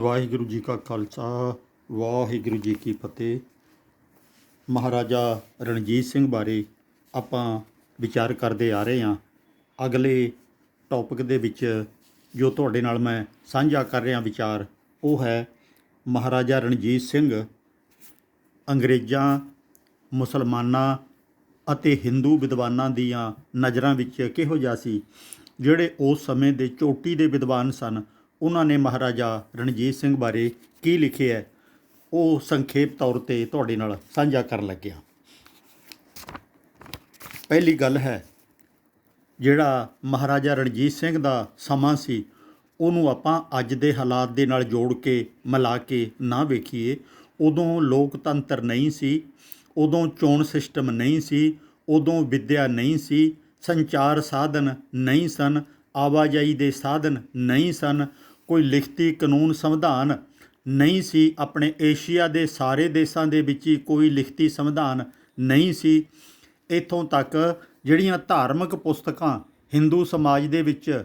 ਵਾਹਿਗੁਰੂ ਜੀ ਕਾ ਖਾਲਸਾ, ਵਾਹਿਗੁਰੂ ਜੀ ਕੀ ਫਤਿਹ। ਮਹਾਰਾਜਾ ਰਣਜੀਤ ਸਿੰਘ ਬਾਰੇ ਆਪਾਂ ਵਿਚਾਰ ਕਰਦੇ ਆ ਰਹੇ ਹਾਂ। ਅਗਲੇ ਟੌਪਿਕ ਦੇ ਵਿੱਚ ਜੋ ਤੁਹਾਡੇ ਨਾਲ ਮੈਂ ਸਾਂਝਾ ਕਰ ਰਿਹਾ ਵਿਚਾਰ, ਉਹ ਹੈ ਮਹਾਰਾਜਾ ਰਣਜੀਤ ਸਿੰਘ, ਅੰਗਰੇਜ਼ਾਂ, ਮੁਸਲਮਾਨਾਂ ਅਤੇ ਹਿੰਦੂ ਵਿਦਵਾਨਾਂ ਦੀਆਂ ਨਜ਼ਰਾਂ ਵਿੱਚ ਕਿਹੋ ਜਿਹਾ ਸੀ, ਜਿਹੜੇ ਉਸ ਸਮੇਂ ਦੇ ਚੋਟੀ ਦੇ ਵਿਦਵਾਨ ਸਨ। ਉਹਨਾਂ ਨੇ ਮਹਾਰਾਜਾ ਰਣਜੀਤ ਸਿੰਘ ਬਾਰੇ ਕੀ ਲਿਖਿਆ ਹੈ, ਉਹ ਸੰਖੇਪ ਤੌਰ ਤੇ ਤੁਹਾਡੇ ਨਾਲ ਸਾਂਝਾ ਕਰਨ ਲੱਗਿਆ ਪਹਿਲੀ ਗੱਲ ਹੈ, ਜਿਹੜਾ ਮਹਾਰਾਜਾ ਰਣਜੀਤ ਸਿੰਘ ਦਾ ਸਮਾਂ ਸੀ, ਉਹਨੂੰ ਆਪਾਂ ਅੱਜ ਦੇ ਹਾਲਾਤ ਦੇ ਨਾਲ ਜੋੜ ਕੇ, ਮਿਲਾ ਕੇ ਨਾ ਵੇਖੀਏ। ਉਦੋਂ ਲੋਕਤੰਤਰ ਨਹੀਂ ਸੀ, ਉਦੋਂ ਚੋਣ ਸਿਸਟਮ ਨਹੀਂ ਸੀ, ਉਦੋਂ ਵਿੱਦਿਆ ਨਹੀਂ ਸੀ, ਸੰਚਾਰ ਸਾਧਨ ਨਹੀਂ ਸਨ, ਆਵਾਜਾਈ ਦੇ ਸਾਧਨ ਨਹੀਂ ਸਨ ਕੋਈ ਲਿਖਤੀ ਕਾਨੂੰਨ ਸੰਵਿਧਾਨ ਨਹੀਂ ਸੀ, ਆਪਣੇ ਏਸ਼ੀਆ ਦੇ ਸਾਰੇ ਦੇਸ਼ਾਂ ਦੇ ਵਿੱਚ ਹੀ ਕੋਈ ਲਿਖਤੀ ਸੰਵਿਧਾਨ ਨਹੀਂ ਸੀ। ਇੱਥੋਂ ਤੱਕ ਜਿਹੜੀਆਂ ਧਾਰਮਿਕ ਪੁਸਤਕਾਂ ਹਿੰਦੂ ਸਮਾਜ ਦੇ ਵਿੱਚ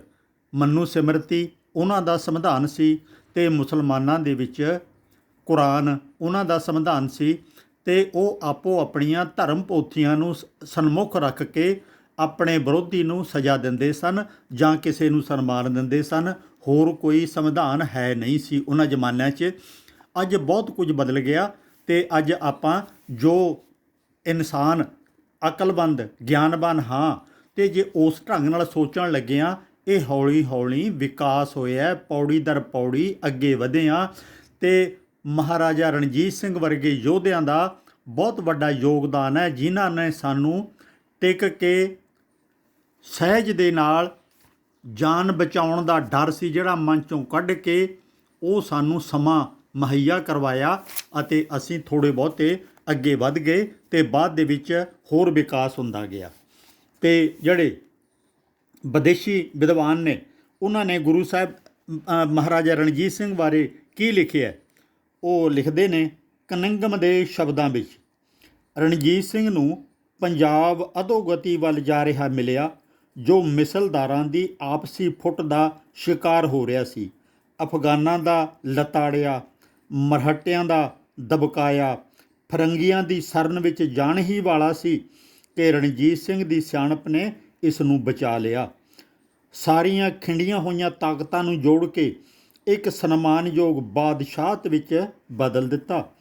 ਮਨੂ ਸਿਮਰਤੀ, ਉਹਨਾਂ ਦਾ ਸੰਵਿਧਾਨ ਸੀ ਤੇ ਮੁਸਲਮਾਨਾਂ ਦੇ ਵਿੱਚ ਕੁਰਾਨ, ਉਹਨਾਂ ਦਾ ਸੰਵਿਧਾਨ ਸੀ ਤੇ ਉਹ ਆਪੋ ਆਪਣੀਆਂ ਧਰਮ ਪੋਥੀਆਂ ਨੂੰ ਸ- ਸਨਮੁਖ ਰੱਖ ਕੇ ਆਪਣੇ ਵਿਰੋਧੀ ਨੂੰ ਸਜ਼ਾ ਦਿੰਦੇ ਸਨ ਜਾਂ ਕਿਸੇ ਨੂੰ ਸਨਮਾਨ ਦਿੰਦੇ ਸਨ। ਹੋਰ ਕੋਈ ਸੰਵਿਧਾਨ ਹੈ ਨਹੀਂ ਸੀ ਉਹਨਾਂ ਜ਼ਮਾਨਿਆਂ 'ਚ। ਅੱਜ ਬਹੁਤ ਕੁਝ ਬਦਲ ਗਿਆ ਤੇ ਅੱਜ ਆਪਾਂ ਜੋ ਇਨਸਾਨ ਅਕਲਮੰਦ, ਗਿਆਨਵਾਨ ਹਾਂ ਤੇ ਜੇ ਉਸ ਢੰਗ ਨਾਲ ਸੋਚਣ ਲੱਗੇ ਆ ਇਹ ਹੌਲੀ ਹੌਲੀ ਵਿਕਾਸ ਹੋਇਆ ਪੌੜੀ ਦਰ ਪੌੜੀ ਅੱਗੇ ਵਧੇ ਆ ਤੇ ਮਹਾਰਾਜਾ ਰਣਜੀਤ ਸਿੰਘ ਵਰਗੇ ਯੋਧਿਆਂ ਦਾ ਬਹੁਤ ਵੱਡਾ ਯੋਗਦਾਨ ਹੈ, ਜਿਨ੍ਹਾਂ ਨੇ ਸਾਨੂੰ ਟਿਕ ਕੇ ਸਹਿਜ ਦੇ ਨਾਲ ਜਾਨ ਬਚਾਉਣ ਦਾ ਡਰ ਸੀ ਜਿਹੜਾ ਮਨ ਚੋਂ ਕੱਢ ਕੇ ਉਹ ਸਾਨੂੰ ਸਮਾਂ ਮੁਹੱਈਆ ਕਰਵਾਇਆ ਅਤੇ ਅਸੀਂ ਥੋੜੇ ਬਹੁਤੇ ਅੱਗੇ ਵੱਧ ਗਏ ਤੇ ਬਾਅਦ ਦੇ ਵਿੱਚ ਹੋਰ ਵਿਕਾਸ ਹੁੰਦਾ ਗਿਆ। ਤੇ ਜਿਹੜੇ ਵਿਦੇਸ਼ੀ ਵਿਦਵਾਨ ਨੇ, ਉਹਨਾਂ ਨੇ ਗੁਰੂ ਸਾਹਿਬ ਮਹਾਰਾਜਾ ਰਣਜੀਤ ਸਿੰਘ ਬਾਰੇ ਕੀ ਲਿਖਿਆ? ਉਹ ਲਿਖਦੇ ਨੇ, ਕਨੰਗਮ ਦੇ ਸ਼ਬਦਾਂ ਵਿੱਚ ਰਣਜੀਤ ਸਿੰਘ ਨੂੰ ਪੰਜਾਬ ਅਧੋਗਤੀ ਵੱਲ ਜਾ ਰਿਹਾ ਮਿਲਿਆ ਜੋ ਮਿਸਲਦਾਰਾਂ ਦੀ ਆਪਸੀ ਫੁੱਟ ਦਾ ਸ਼ਿਕਾਰ ਹੋ ਰਿਹਾ ਸੀ। ਅਫਗਾਨਾਂ ਦਾ ਲਤਾੜਿਆ, ਮਰਹਟਿਆਂ ਦਾ ਦਬਕਾਇਆ, ਫਰੰਗੀਆਂ ਦੀ ਸਰਨ ਵਿੱਚ ਜਾਣ ਹੀ ਵਾਲਾ ਸੀ ਕਿ ਰਣਜੀਤ ਸਿੰਘ ਦੀ ਸਿਆਣਪ ਨੇ ਇਸ ਨੂੰ ਬਚਾ ਲਿਆ। ਸਾਰੀਆਂ ਖਿੰਡੀਆਂ ਹੋਈਆਂ ਤਾਕਤਾਂ ਨੂੰ ਜੋੜ ਕੇ ਇੱਕ ਸਨਮਾਨਯੋਗ ਬਾਦਸ਼ਾਹਤ ਵਿੱਚ ਬਦਲ ਦਿੱਤਾ।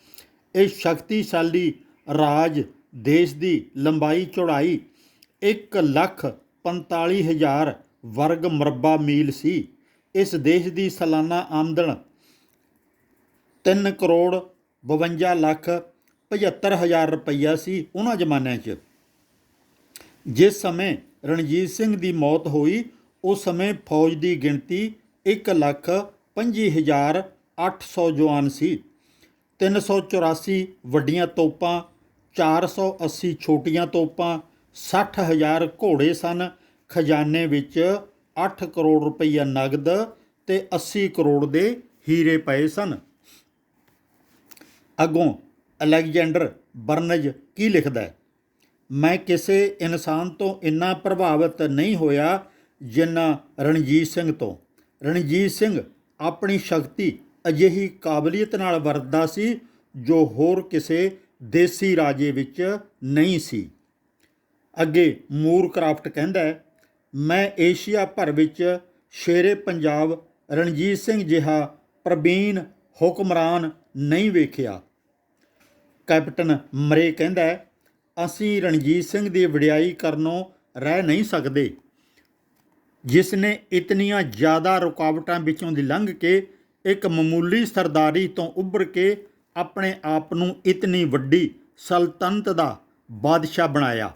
ਇਹ ਸ਼ਕਤੀਸ਼ਾਲੀ ਰਾਜ, ਦੇਸ਼ ਦੀ ਲੰਬਾਈ ਚੌੜਾਈ 1 ਲੱਖ 45 ਹਜ਼ਾਰ ਵਰਗ ਮਰਬਾ ਮੀਲ ਸੀ। ਇਸ ਦੇਸ਼ ਦੀ ਸਾਲਾਨਾ ਆਮਦਨ 3 ਕਰੋੜ 52 ਲੱਖ 75 ਹਜ਼ਾਰ ਰੁਪਈਆ ਸੀ ਉਹਨਾਂ ਜ਼ਮਾਨਿਆਂ 'ਚ। ਜਿਸ ਸਮੇਂ ਰਣਜੀਤ ਸਿੰਘ ਦੀ ਮੌਤ ਹੋਈ, ਉਸ ਸਮੇਂ ਫੌਜ ਦੀ ਗਿਣਤੀ 1 ਲੱਖ 25 ਹਜ਼ਾਰ 800 ਜਵਾਨ ਸੀ। 384 ਵੱਡੀਆਂ ਤੋਪਾਂ 480 ਛੋਟੀਆਂ ਤੋਪਾਂ 60 ਹਜ਼ਾਰ ਘੋੜੇ ਸਨ। ਖਜ਼ਾਨੇ ਵਿੱਚ 8 ਕਰੋੜ ਰੁਪਈਆ ਨਗਦ ਤੇ 80 ਕਰੋੜ ਦੇ ਹੀਰੇ ਪਏ ਸਨ। ਅੱਗੋਂ ਅਲੈਗਜ਼ੈਂਡਰ ਬਰਨਜ ਕੀ ਲਿਖਦਾ ਹੈ? ਮੈਂ ਕਿਸੇ ਇਨਸਾਨ ਤੋਂ ਇੰਨਾ ਪ੍ਰਭਾਵਿਤ ਨਹੀਂ ਹੋਇਆ ਜਿੰਨਾ ਰਣਜੀਤ ਸਿੰਘ ਤੋਂ। ਰਣਜੀਤ ਸਿੰਘ ਆਪਣੀ ਸ਼ਕਤੀ ਅਜਿਹੀ ਕਾਬਲੀਅਤ ਨਾਲ ਵਰਤਦਾ ਸੀ ਜੋ ਹੋਰ ਕਿਸੇ ਦੇਸੀ ਰਾਜੇ ਵਿੱਚ ਨਹੀਂ ਸੀ। ਅੱਗੇ ਮੂਰ ਕਰਾਫਟ ਕਹਿੰਦਾ ਮੈਂ ਏਸ਼ੀਆ ਭਰ ਵਿੱਚ ਸ਼ੇਰੇ ਪੰਜਾਬ ਰਣਜੀਤ ਸਿੰਘ ਜਿਹਾ ਪ੍ਰਬੀਨ ਹੁਕਮਰਾਨ ਨਹੀਂ ਵੇਖਿਆ। ਕੈਪਟਨ ਮਰੇ ਕਹਿੰਦਾ ਅਸੀਂ ਰਣਜੀਤ ਸਿੰਘ ਦੀ ਵਡਿਆਈ ਕਰਨੋਂ ਰਹਿ ਨਹੀਂ ਸਕਦੇ। ਜਿਸ ਨੇ ਇਤਨੀਆਂ ਜ਼ਿਆਦਾ ਰੁਕਾਵਟਾਂ ਵਿੱਚੋਂ ਦੀ ਲੰਘ ਕੇ ਇੱਕ ਮਾਮੂਲੀ ਸਰਦਾਰੀ ਤੋਂ ਉੱਭਰ ਕੇ ਆਪਣੇ ਆਪ ਨੂੰ ਇਤਨੀ ਵੱਡੀ ਸਲਤਨਤ ਦਾ ਬਾਦਸ਼ਾਹ ਬਣਾਇਆ।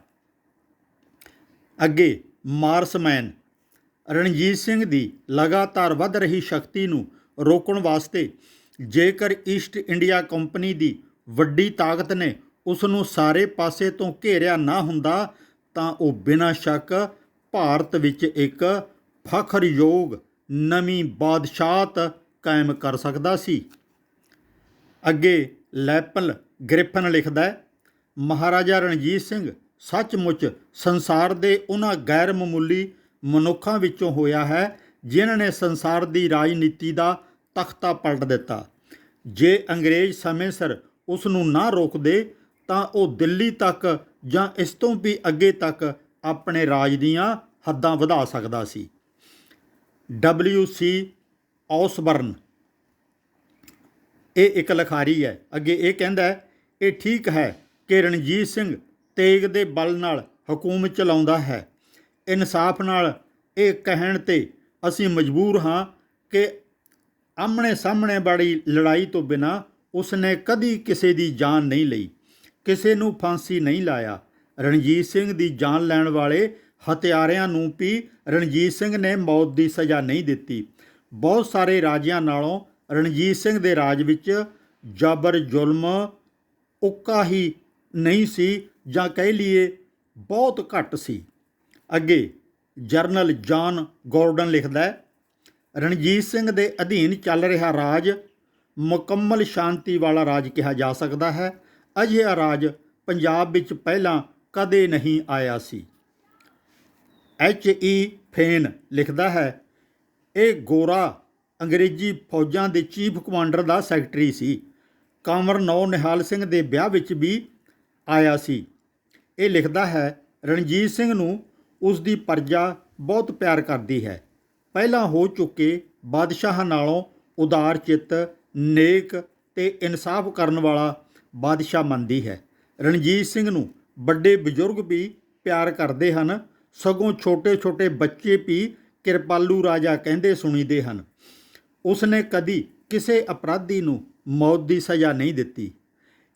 ਅੱਗੇ ਮਾਰਸਮੈਨ ਰਣਜੀਤ ਸਿੰਘ ਦੀ ਲਗਾਤਾਰ ਵੱਧ ਰਹੀ ਸ਼ਕਤੀ ਨੂੰ ਰੋਕਣ ਵਾਸਤੇ ਜੇਕਰ ਈਸਟ ਇੰਡੀਆ ਕੰਪਨੀ ਦੀ ਵੱਡੀ ਤਾਕਤ ਨੇ ਉਸ ਨੂੰ ਸਾਰੇ ਪਾਸੇ ਤੋਂ ਘੇਰਿਆ ਨਾ ਹੁੰਦਾ, ਤਾਂ ਉਹ ਬਿਨਾਂ ਸ਼ੱਕ ਭਾਰਤ ਵਿੱਚ ਇੱਕ ਫਖਰਯੋਗ ਨਵੀਂ ਬਾਦਸ਼ਾਹਤ ਕਾਇਮ ਕਰ ਸਕਦਾ ਸੀ। ਅੱਗੇ ਲੈਪਲ ਗ੍ਰਿਫਨ ਲਿਖਦਾ ਹੈ, ਮਹਾਰਾਜਾ ਰਣਜੀਤ ਸਿੰਘ ਸੱਚਮੁੱਚ ਸੰਸਾਰ ਦੇ ਉਹਨਾਂ ਗੈਰ ਮਾਮੂਲੀ ਮਨੁੱਖਾਂ ਵਿੱਚੋਂ ਹੋਇਆ ਹੈ, ਜਿਨ੍ਹਾਂ ਨੇ ਸੰਸਾਰ ਦੀ ਰਾਜਨੀਤੀ ਦਾ ਤਖਤਾ ਪਲਟ ਦਿੱਤਾ। ਜੇ ਅੰਗਰੇਜ਼ ਸਮੇਂ ਸਿਰ ਉਸ ਨੂੰ ਨਾ ਰੋਕਦੇ, ਤਾਂ ਉਹ ਦਿੱਲੀ ਤੱਕ ਜਾਂ ਇਸ ਤੋਂ ਵੀ ਅੱਗੇ ਤੱਕ ਆਪਣੇ ਰਾਜ ਦੀਆਂ ਹੱਦਾਂ ਵਧਾ ਸਕਦਾ ਸੀ। ਡਬਲਯੂ ਸੀ ਔਸਬਰਨ। ਇਹ ਇੱਕ ਲਿਖਾਰੀ ਹੈ। ਅੱਗੇ ਇਹ ਕਹਿੰਦਾ ਇਹ ਠੀਕ ਹੈ ਕਿ ਰਣਜੀਤ ਸਿੰਘ ਤੇਗ ਦੇ ਬਲ ਨਾਲ ਹਕੂਮਤ ਚਲਾਉਂਦਾ ਹੈ। ਇਨਸਾਫ ਨਾਲ ਇਹ ਕਹਿਣ ਤੇ ਅਸੀਂ ਮਜਬੂਰ ਹਾਂ ਕਿ ਆਮਣੇ ਸਾਹਮਣੇ ਬੜੀ ਲੜਾਈ ਤੋਂ ਬਿਨਾ ਉਸਨੇ ਕਦੀ ਕਿਸੇ ਦੀ ਜਾਨ ਨਹੀਂ ਲਈ, ਕਿਸੇ ਨੂੰ ਫਾਂਸੀ ਨਹੀਂ ਲਾਇਆ। ਰਣਜੀਤ ਸਿੰਘ ਦੀ ਜਾਨ ਲੈਣ ਵਾਲੇ ਹਥਿਆਰਿਆਂ ਨੂੰ ਵੀ ਰਣਜੀਤ ਸਿੰਘ ਨੇ ਮੌਤ ਦੀ ਸਜ਼ਾ ਨਹੀਂ ਦਿੱਤੀ। ਬਹੁਤ ਸਾਰੇ ਰਾਜਿਆਂ ਨਾਲੋਂ ਰਣਜੀਤ ਸਿੰਘ ਦੇ ਰਾਜ ਵਿੱਚ ਜਬਰ ਜ਼ੁਲਮ ਉੱਕਾ ਹੀ ਨਹੀਂ ਸੀ ਜਾਂ ਕਹਿ ਲਈਏ ਬਹੁਤ ਘੱਟ ਸੀ। ਅੱਗੇ ਜਰਨਲ ਜਾਨ ਗੋਰਡਨ ਲਿਖਦਾ ਹੈ, ਰਣਜੀਤ ਸਿੰਘ ਦੇ ਅਧੀਨ ਚੱਲ ਰਿਹਾ ਰਾਜ ਮੁਕੰਮਲ ਸ਼ਾਂਤੀ ਵਾਲਾ ਰਾਜ ਕਿਹਾ ਜਾ ਸਕਦਾ ਹੈ। ਅਜਿਹਾ ਰਾਜ ਪੰਜਾਬ ਵਿੱਚ ਪਹਿਲਾਂ ਕਦੇ ਨਹੀਂ ਆਇਆ ਸੀ। ਐਚ ਈ ਫੇਨ ਲਿਖਦਾ ਹੈ, ਇਹ ਗੋਰਾ ਅੰਗਰੇਜ਼ੀ ਫੌਜਾਂ ਦੇ ਚੀਫ ਕਮਾਂਡਰ ਦਾ ਸੈਕਟਰੀ ਸੀ। ਕਾਮਰ ਨੌ ਨਿਹਾਲ ਸਿੰਘ ਦੇ ਵਿਆਹ ਵਿੱਚ ਵੀ ਆਇਆ ਸੀ। ਇਹ ਲਿਖਦਾ ਹੈ, ਰਣਜੀਤ ਸਿੰਘ ਨੂੰ ਉਸ ਦੀ ਪਰਜਾ ਬਹੁਤ ਪਿਆਰ ਕਰਦੀ ਹੈ। ਪਹਿਲਾਂ ਹੋ ਚੁੱਕੇ ਬਾਦਸ਼ਾਹਾਂ ਨਾਲੋਂ ਉਦਾਰ ਚਿੱਤ, ਨੇਕ ਤੇ ਇਨਸਾਫ ਕਰਨ ਵਾਲਾ ਬਾਦਸ਼ਾਹ ਮੰਨਦੀ ਹੈ। ਰਣਜੀਤ ਸਿੰਘ ਨੂੰ ਵੱਡੇ ਬਜ਼ੁਰਗ ਵੀ ਪਿਆਰ ਕਰਦੇ ਹਨ, ਸਗੋਂ ਛੋਟੇ-ਛੋਟੇ ਬੱਚੇ ਵੀ ਕਿਰਪਾਲੂ ਰਾਜਾ ਕਹਿੰਦੇ ਸੁਣੀਦੇ ਹਨ। ਉਸਨੇ ਕਦੀ ਕਿਸੇ ਅਪਰਾਧੀ ਨੂੰ ਮੌਤ ਦੀ ਸਜ਼ਾ ਨਹੀਂ ਦਿੱਤੀ।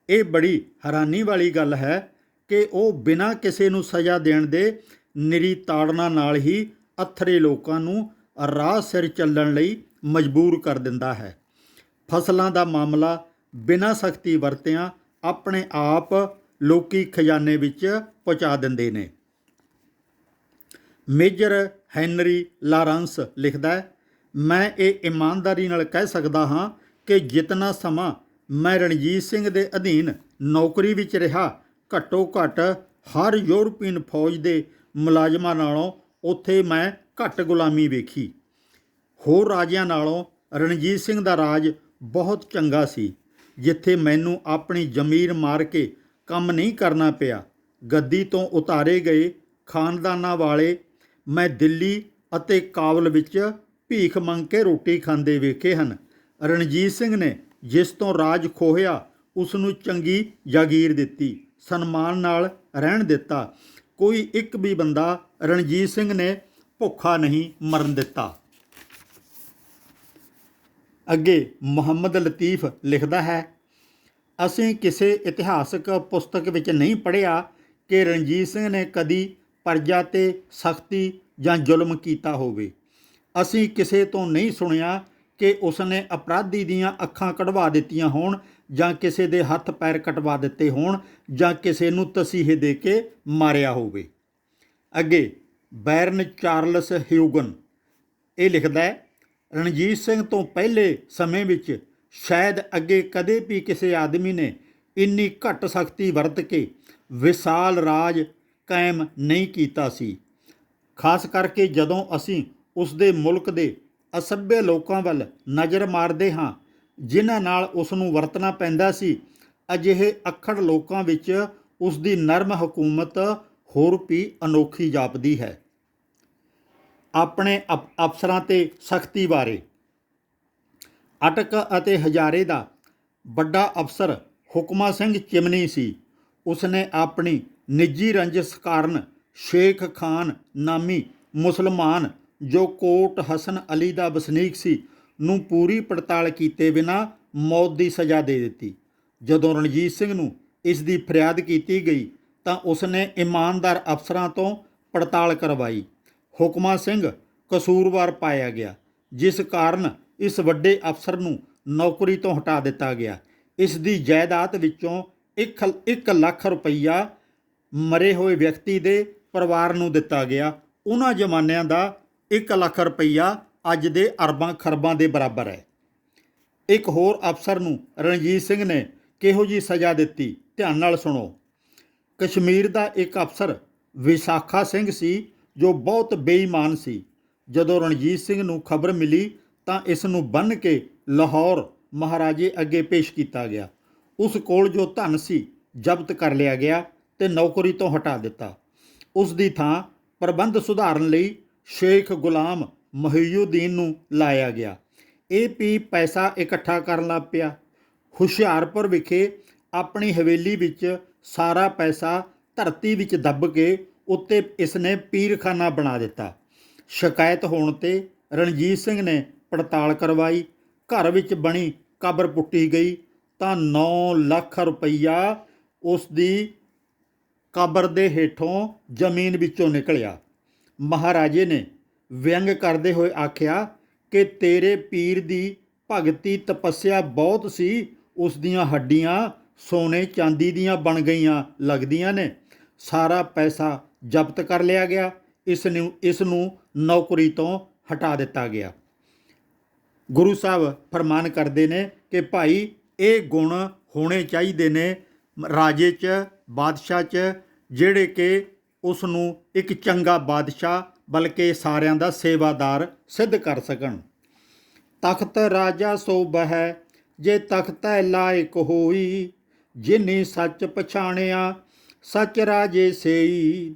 ਇਹ ਬੜੀ ਹੈਰਾਨੀ ਵਾਲੀ ਗੱਲ ਹੈ ਕਿ ਉਹ ਬਿਨਾਂ ਕਿਸੇ ਨੂੰ ਸਜ਼ਾ ਦੇਣ ਦੇ ਨਿਰੀ ਤਾੜਨਾ ਨਾਲ ਹੀ ਅਥਰੇ ਲੋਕਾਂ ਨੂੰ ਰਾਹ ਸਿਰ ਚੱਲਣ ਲਈ ਮਜਬੂਰ ਕਰ ਦਿੰਦਾ ਹੈ। ਫਸਲਾਂ ਦਾ ਮਾਮਲਾ ਬਿਨਾਂ ਸਖਤੀ ਵਰਤਿਆਂ ਆਪਣੇ ਆਪ ਲੋਕੀ ਖਜ਼ਾਨੇ ਵਿੱਚ ਪਹੁੰਚਾ ਦਿੰਦੇ ਨੇ। ਮੇਜਰ ਹੈਨਰੀ ਲਾਰੈਂਸ ਲਿਖਦਾ ਹੈ, ਮੈਂ ਇਹ ਇਮਾਨਦਾਰੀ ਨਾਲ ਕਹਿ ਸਕਦਾ ਹਾਂ ਕਿ ਜਿਤਨਾ ਸਮਾਂ ਮੈਂ ਰਣਜੀਤ ਸਿੰਘ ਦੇ ਅਧੀਨ ਨੌਕਰੀ ਵਿੱਚ ਰਿਹਾ ਘੱਟੋ ਘੱਟ ਹਰ ਯੂਰਪੀਅਨ ਫੌਜ ਦੇ ਮੁਲਾਜ਼ਮਾਂ ਨਾਲੋਂ ਉੱਥੇ ਮੈਂ ਘੱਟ ਗੁਲਾਮੀ ਵੇਖੀ। ਹੋਰ ਰਾਜਿਆਂ ਨਾਲੋਂ ਰਣਜੀਤ ਸਿੰਘ ਦਾ ਰਾਜ ਬਹੁਤ ਚੰਗਾ ਸੀ, ਜਿੱਥੇ ਮੈਨੂੰ ਆਪਣੀ ਜ਼ਮੀਰ ਮਾਰ ਕੇ ਕੰਮ ਨਹੀਂ ਕਰਨਾ ਪਿਆ। ਗੱਦੀ ਤੋਂ ਉਤਾਰੇ ਗਏ ਖਾਨਦਾਨਾਂ ਵਾਲੇ ਮੈਂ ਦਿੱਲੀ ਅਤੇ ਕਾਬਲ ਵਿੱਚ ਭੀਖ ਮੰਗ ਕੇ ਰੋਟੀ ਖਾਂਦੇ ਵੇਖੇ ਹਨ। ਰਣਜੀਤ ਸਿੰਘ ਨੇ ਜਿਸ ਤੋਂ ਰਾਜ ਖੋਹਿਆ ਉਸ ਨੂੰ ਚੰਗੀ ਜਾਗੀਰ ਦਿੱਤੀ। ਸਨਮਾਨ ਨਾਲ ਰਹਿਣ ਦਿੱਤਾ। ਕੋਈ ਇੱਕ ਵੀ ਬੰਦਾ ਰਣਜੀਤ ਸਿੰਘ ਨੇ ਭੁੱਖਾ ਨਹੀਂ ਮਰਨ ਦਿੱਤਾ। ਅੱਗੇ ਮੁਹੰਮਦ ਲਤੀਫ ਲਿਖਦਾ ਹੈ, ਅਸੀਂ ਕਿਸੇ ਇਤਿਹਾਸਕ ਪੁਸਤਕ ਵਿੱਚ ਨਹੀਂ ਪੜ੍ਹਿਆ ਕਿ ਰਣਜੀਤ ਸਿੰਘ ਨੇ ਕਦੀ ਪਰਜਾ ਤੇ ਸਖਤੀ ਜਾਂ ਜ਼ੁਲਮ ਕੀਤਾ ਹੋਵੇ। ਅਸੀਂ ਕਿਸੇ ਤੋਂ ਨਹੀਂ ਸੁਣਿਆ ਕਿ ਉਸਨੇ ਅਪਰਾਧੀ ਦੀਆਂ ਅੱਖਾਂ ਕਢਵਾ ਦਿੱਤੀਆਂ ਹੋਣ ਜਾਂ ਕਿਸੇ ਦੇ ਹੱਥ ਪੈਰ ਕਟਵਾ ਦਿੱਤੇ ਹੋਣ ਜਾਂ ਕਿਸੇ ਨੂੰ ਤਸੀਹੇ ਦੇ ਕੇ ਮਾਰਿਆ ਹੋਵੇ। ਅੱਗੇ, ਬੈਰਨ ਚਾਰਲਸ ਹਿਊਗਨ। ਇਹ ਲਿਖਦਾ ਹੈ, ਰਣਜੀਤ ਸਿੰਘ ਤੋਂ ਪਹਿਲੇ ਸਮੇਂ ਵਿੱਚ ਸ਼ਾਇਦ ਅੱਗੇ ਕਦੇ ਵੀ ਕਿਸੇ ਆਦਮੀ ਨੇ ਇੰਨੀ ਘੱਟ ਸ਼ਕਤੀ ਵਰਤ ਕੇ ਵਿਸ਼ਾਲ ਰਾਜ ਕਾਇਮ ਨਹੀਂ ਕੀਤਾ ਸੀ। ਖਾਸ ਕਰਕੇ ਜਦੋਂ ਅਸੀਂ ਉਸ ਦੇ ਮੁਲਕ ਦੇ ਅਸਭ्य ਲੋਕਾਂ ਵੱਲ ਨਜ਼ਰ ਮਾਰਦੇ ਹਾਂ ਜਿਨ੍ਹਾਂ ਨਾਲ ਉਸ ਨੂੰ ਵਰਤਣਾ ਪੈਂਦਾ ਸੀ, ਅਜਿਹੇ ਅਖੜ ਲੋਕਾਂ ਵਿੱਚ ਉਸ ਦੀ ਨਰਮ ਹਕੂਮਤ ਹੋਰ ਵੀ ਅਨੋਖੀ ਜਾਪਦੀ ਹੈ। ਆਪਣੇ ਅਪ- ਅਫਸਰਾਂ ਤੇ ਸਖਤੀ ਬਾਰੇ। ਅਟਕ ਅਤੇ ਹਜ਼ਾਰੇ ਦਾ ਵੱਡਾ ਅਫਸਰ ਹੁਕਮਾ ਸਿੰਘ ਚਿਮਨੀ ਸੀ। ਉਸਨੇ ਆਪਣੀ ਨਿੱਜੀ ਰੰਜਿਸ਼ ਕਾਰਨ ਸ਼ੇਖ ਖਾਨ ਨਾਮੀ ਮੁਸਲਮਾਨ ਜੋ ਕੋਟ ਹਸਨ ਅਲੀ ਦਾ ਵਸਨੀਕ ਸੀ ਨੂੰ ਪੂਰੀ ਪੜਤਾਲ ਕੀਤੇ ਬਿਨਾ ਮੌਤ ਦੀ ਸਜ਼ਾ ਦੇ ਦਿੱਤੀ। ਜਦੋਂ ਰਣਜੀਤ ਸਿੰਘ ਨੂੰ ਇਸ ਦੀ ਫਰਿਆਦ ਕੀਤੀ ਗਈ, ਤਾਂ ਉਸਨੇ ਇਮਾਨਦਾਰ ਅਫਸਰਾਂ ਤੋਂ ਪੜਤਾਲ ਕਰਵਾਈ। ਹੁਕਮਾ ਸਿੰਘ ਕਸੂਰਵਾਰ ਪਾਇਆ ਗਿਆ, ਜਿਸ ਕਾਰਨ ਇਸ ਵੱਡੇ ਅਫਸਰ ਨੂੰ ਨੌਕਰੀ ਤੋਂ ਹਟਾ ਦਿੱਤਾ ਗਿਆ। ਇਸ ਦੀ ਜਾਇਦਾਦ ਵਿੱਚੋਂ 1 ਲੱਖ ਰੁਪਈਆ ਮਰੇ ਹੋਏ ਵਿਅਕਤੀ ਦੇ ਪਰਿਵਾਰ ਨੂੰ ਦਿੱਤਾ ਗਿਆ। ਉਹਨਾਂ ਜ਼ਮਾਨਿਆਂ ਦਾ 1 ਲੱਖ ਰੁਪਈਆ ਅੱਜ ਦੇ ਅਰਬਾਂ ਖਰਬਾਂ ਦੇ ਬਰਾਬਰ ਹੈ। ਇੱਕ ਹੋਰ ਅਫਸਰ ਨੂੰ ਰਣਜੀਤ ਸਿੰਘ ਨੇ ਕਿਹੋ ਜੀ ਸਜ਼ਾ ਦਿੱਤੀ, ਧਿਆਨ ਨਾਲ ਸੁਣੋ। ਕਸ਼ਮੀਰ ਦਾ ਇੱਕ ਅਫਸਰ ਵਿਸਾਖਾ ਸਿੰਘ ਸੀ, ਜੋ ਬਹੁਤ ਬੇਈਮਾਨ ਸੀ। ਜਦੋਂ ਰਣਜੀਤ ਸਿੰਘ ਨੂੰ ਖਬਰ ਮਿਲੀ, ਤਾਂ ਇਸ ਨੂੰ ਬੰਨ੍ਹ ਕੇ ਲਾਹੌਰ ਮਹਾਰਾਜੇ ਅੱਗੇ ਪੇਸ਼ ਕੀਤਾ ਗਿਆ। ਉਸ ਕੋਲ ਜੋ ਧਨ ਸੀ, ਜ਼ਬਤ ਕਰ ਲਿਆ ਗਿਆ ਤੇ ਨੌਕਰੀ ਤੋਂ ਹਟਾ ਦਿੱਤਾ। ਉਸ ਦੀ ਥਾਂ ਪ੍ਰਬੰਧ ਸੁਧਾਰਨ ਲਈ ਸ਼ੇਖ ਗੁਲਾਮ ਮਹੀਉਦੀਨ ਨੂੰ ਲਾਇਆ ਗਿਆ। ਇਹ ਵੀ ਪੈਸਾ ਇਕੱਠਾ ਕਰਨ ਲੱਗ ਪਿਆ। ਹੁਸ਼ਿਆਰਪੁਰ ਵਿਖੇ ਆਪਣੀ ਹਵੇਲੀ ਵਿੱਚ ਸਾਰਾ ਪੈਸਾ ਧਰਤੀ ਵਿੱਚ ਦੱਬ ਕੇ ਉੱਤੇ ਇਸਨੇ ਪੀਰਖਾਨਾ ਬਣਾ ਦਿੱਤਾ। ਸ਼ਿਕਾਇਤ ਹੋਣ ਤੇ ਰਣਜੀਤ ਸਿੰਘ ਨੇ ਪੜਤਾਲ ਕਰਵਾਈ। ਘਰ ਵਿੱਚ ਬਣੀ ਕਬਰ ਪੁੱਟੀ ਗਈ ਤਾਂ 9 ਲੱਖ ਰੁਪਈਆ ਉਸ ਦੀ ਕਬਰ ਦੇ ਹੇਠੋਂ ਜ਼ਮੀਨ ਵਿੱਚੋਂ ਨਿਕਲਿਆ। ਮਹਾਰਾਜੇ ਨੇ ਵਿਅੰਗ ਕਰਦੇ ਹੋਏ ਆਖਿਆ ਕਿ ਤੇਰੇ ਪੀਰ ਦੀ ਭਗਤੀ ਤਪੱਸਿਆ ਬਹੁਤ ਸੀ, ਉਸ ਦੀਆਂ ਹੱਡੀਆਂ ਸੋਨੇ ਚਾਂਦੀ ਦੀਆਂ ਬਣ ਗਈਆਂ ਲੱਗਦੀਆਂ ਨੇ। ਸਾਰਾ ਪੈਸਾ ਜ਼ਬਤ ਕਰ ਲਿਆ ਗਿਆ, ਇਸ ਨੂੰ ਇਸ ਨੂੰ ਨੌਕਰੀ ਤੋਂ ਹਟਾ ਦਿੱਤਾ ਗਿਆ। ਗੁਰੂ ਸਾਹਿਬ ਫਰਮਾਨ ਕਰਦੇ ਨੇ ਕਿ ਭਾਈ, ਇਹ ਗੁਣ ਹੋਣੇ ਚਾਹੀਦੇ ਨੇ ਰਾਜੇ 'ਚ, ਬਾਦਸ਼ਾਹ 'ਚ, ਜਿਹੜੇ ਕਿ ਉਸ ਨੂੰ ਇੱਕ ਚੰਗਾ ਬਾਦਸ਼ਾਹ ਬਲਕਿ ਸਾਰਿਆਂ ਦਾ ਸੇਵਾਦਾਰ ਸਿੱਧ ਕਰ ਸਕਣ। ਤਖਤ ਰਾਜਾ ਸੋਭ ਹੈ ਜੇ ਤਖਤ ਲਾਇਕ ਹੋਈ, ਜਿਨੀ ਸੱਚ ਪਛਾਣਿਆ, ਸੱਚ ਰਾਜੇ ਸੇਈ।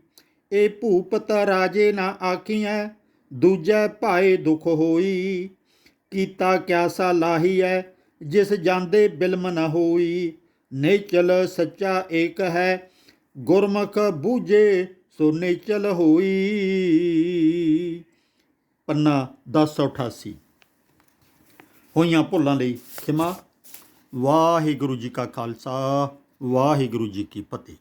ਇਹ ਭੂਪਤ ਰਾਜੇ ਨਾ ਆਖੀਐ, ਦੂਜੈ ਭਾਏ ਦੁਖ ਹੋਈ। ਕੀਤਾ ਕਿਆ ਸਾ ਲਾਹੀ ਹੈ ਜਿਸ ਜਾਂਦੇ ਬਿਲਮ ਨ ਹੋਈ। ਨੇਚਲ ਸੱਚਾ ਏਕ ਹੈ, ਗੁਰਮੁਖ ਬੂਝੇ ਸੋ ਨੇਚਲ ਹੋਈ। ਪੰਨਾ 1088 ਹੋਈਆਂ ਭੁੱਲਾਂ ਲਈ ਖਿਮਾ। ਵਾਹਿਗੁਰੂ ਜੀ ਕਾ ਖਾਲਸਾ, ਵਾਹਿਗੁਰੂ ਜੀ ਕੀ ਫਤਿਹ।